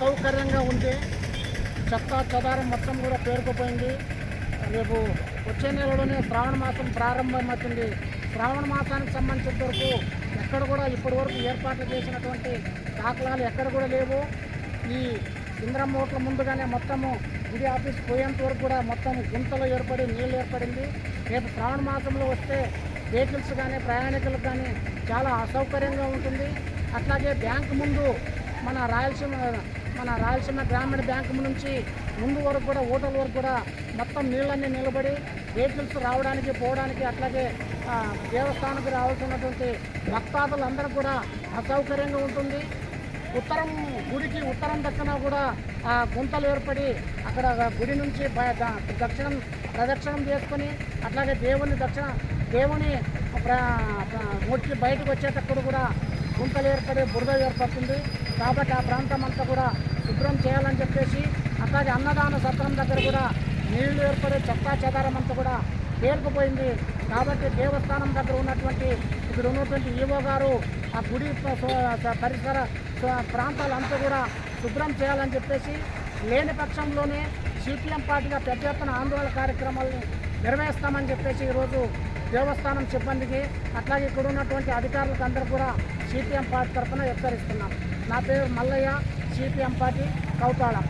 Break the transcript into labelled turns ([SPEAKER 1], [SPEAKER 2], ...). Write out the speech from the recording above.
[SPEAKER 1] అసౌకర్యంగా ఉంది చెత్త చెదారం మొత్తం కూడా పేరుకుపోయింది. రేపు వచ్చే నెలలోనే శ్రావణ మాసం ప్రారంభమవుతుంది. శ్రావణ మాసానికి సంబంధించిన వరకు ఎక్కడ కూడా ఇప్పటి వరకు ఏర్పాట్లు చేసినటువంటి దాఖలాలు ఎక్కడ కూడా లేవు. ఈ ఇంద్రం ఓట్ల ముందుగానే మొత్తము గుడి ఆఫీస్ పోయేంత వరకు కూడా మొత్తం గుంతలు ఏర్పడి నీళ్ళు ఏర్పడింది. రేపు శ్రావణ మాసంలో వస్తే వెహికల్స్ కానీ ప్రయాణికులకు కానీ చాలా అసౌకర్యంగా ఉంటుంది. అట్లాగే బ్యాంకు ముందు మన రాయలసీమ మన రాయలసీమ గ్రామీణ బ్యాంకు నుంచి ముందు వరకు కూడా ఓటర్ల వరకు కూడా మొత్తం నీళ్ళన్నీ నిలబడి వెహికల్స్ రావడానికి పోవడానికి అట్లాగే ఆ, దేవస్థానానికి రావాల్సినటువంటి భక్తాదులందరూ కూడా అసౌకర్యంగా ఉంటుంది. ఉత్తరం గుడికి ఉత్తరం దక్కన కూడా ఆ గుంతలు ఏర్పడి అక్కడ గుడి నుంచి దక్షిణం ప్రదక్షిణం చేసుకొని అట్లాగే దేవుని దక్షిణ దేవుని మొట్టి బయటకు వచ్చేటప్పుడు కూడా గుంతలు ఏర్పడి బురద ఏర్పడుతుంది. కాబట్టి ఆ ప్రాంతం అంతా కూడా శుభ్రం చేయాలని చెప్పేసి అట్లాగే అన్నదాన సత్రం దగ్గర కూడా నీళ్ళు ఏర్పడే చెత్తా చెదారం అంతా కూడా పేరుకుపోయింది. కాబట్టి దేవస్థానం దగ్గర ఉన్నటువంటి ఇక్కడ ఉన్నటువంటి ఈవో గారు ఆ గుడి పరిసర ప్రాంతాలంతా కూడా శుభ్రం చేయాలని చెప్పేసి లేని పక్షంలోనే సిపిఎం పార్టీగా పెద్ద ఎత్తున ఆందోళన కార్యక్రమాలను నిర్వహిస్తామని చెప్పేసి ఈరోజు దేవస్థానం సిబ్బందికి అట్లాగే ఇక్కడ ఉన్నటువంటి అధికారులకు అందరూ కూడా సిపిఎం పార్టీ తరఫున హెచ్చరిస్తున్నాం. నా పేరు మల్లయ్య సిపిఎం పార్టీ కౌతాళం.